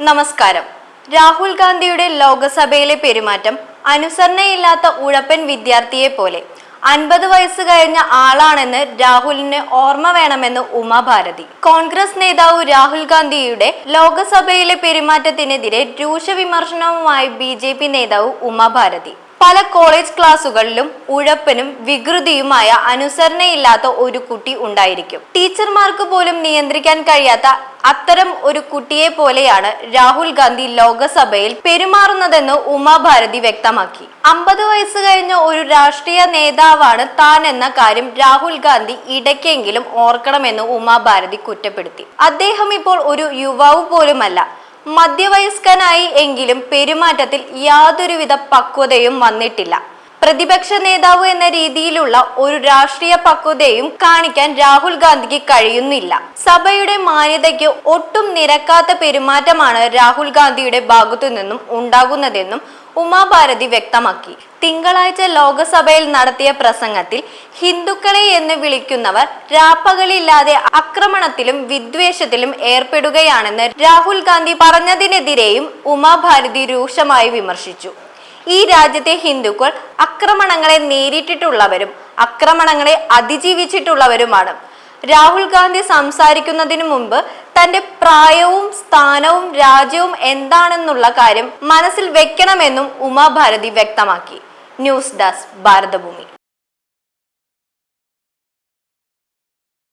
നമസ്കാരം. രാഹുൽ ഗാന്ധിയുടെ ലോകസഭയിലെ പെരുമാറ്റം അനുസരണയില്ലാത്ത ഉഴപ്പൻ വിദ്യാർത്ഥിയെ പോലെ. അൻപത് വയസ്സ് കഴിഞ്ഞ ആളാണെന്ന് രാഹുലിന് ഓർമ്മ വേണമെന്ന് ഉമാഭാരതി. കോൺഗ്രസ് നേതാവ് രാഹുൽ ഗാന്ധിയുടെ ലോകസഭയിലെ പെരുമാറ്റത്തിനെതിരെ രൂക്ഷ വിമർശനവുമായി ബി നേതാവ് ഉമാഭാരതി. പല കോളേജ് ക്ലാസ്സുകളിലും ഉഴപ്പനും വികൃതിയുമായ അനുസരണയില്ലാത്ത ഒരു കുട്ടി ഉണ്ടായിരിക്കും. ടീച്ചർമാർക്ക് പോലും നിയന്ത്രിക്കാൻ കഴിയാത്ത അത്തരം ഒരു കുട്ടിയെ പോലെയാണ് രാഹുൽ ഗാന്ധി ലോകസഭയിൽ പെരുമാറുന്നതെന്ന് ഉമാഭാരതി വ്യക്തമാക്കി. അമ്പത് വയസ്സ് കഴിഞ്ഞ ഒരു രാഷ്ട്രീയ നേതാവാണ് താൻ എന്ന കാര്യം രാഹുൽ ഗാന്ധി ഇടയ്ക്കെങ്കിലും ഓർക്കണമെന്ന് ഉമാഭാരതി കുറ്റപ്പെടുത്തി. അദ്ദേഹം ഇപ്പോൾ ഒരു യുവാവ് പോലുമല്ല മധ്യവയസ്കനായി എങ്കിലും പെരുമാറ്റത്തിൽ യാതൊരുവിധ പക്വതയും വന്നിട്ടില്ല. പ്രതിപക്ഷ നേതാവ് എന്ന രീതിയിലുള്ള ഒരു രാഷ്ട്രീയ പക്വതയും കാണിക്കാൻ രാഹുൽ ഗാന്ധിക്ക് കഴിയുന്നില്ല. സഭയുടെ മാന്യതയ്ക്ക് ഒട്ടും നിരക്കാത്ത പെരുമാറ്റമാണ് രാഹുൽ ഗാന്ധിയുടെ ഭാഗത്തു നിന്നും ഉണ്ടാകുന്നതെന്നും ഉമാഭാരതി വ്യക്തമാക്കി. തിങ്കളാഴ്ച ലോകസഭയിൽ നടത്തിയ പ്രസംഗത്തിൽ ഹിന്ദുക്കളെ എന്ന് വിളിക്കുന്നവർ രാപ്പകളില്ലാതെ ആക്രമണത്തിലും വിദ്വേഷത്തിലും ഏർപ്പെടുകയാണെന്ന് രാഹുൽ ഗാന്ധി പറഞ്ഞതിനെതിരെയും ഉമാഭാരതി രൂക്ഷമായി വിമർശിച്ചു. ഈ രാജ്യത്തെ ഹിന്ദുക്കൾ ആക്രമണങ്ങളെ നേരിട്ടിട്ടുള്ളവരും ആക്രമണങ്ങളെ അതിജീവിച്ചിട്ടുള്ളവരുമാണ്. രാഹുൽ ഗാന്ധി സംസാരിക്കുന്നതിനു മുമ്പ് തന്റെ പ്രായവും സ്ഥാനവും രാജ്യവും എന്താണെന്നുള്ള കാര്യം മനസ്സിൽ വെക്കണമെന്നും ഉമാഭാരതി വ്യക്തമാക്കി. News desk Bharathabhoomi.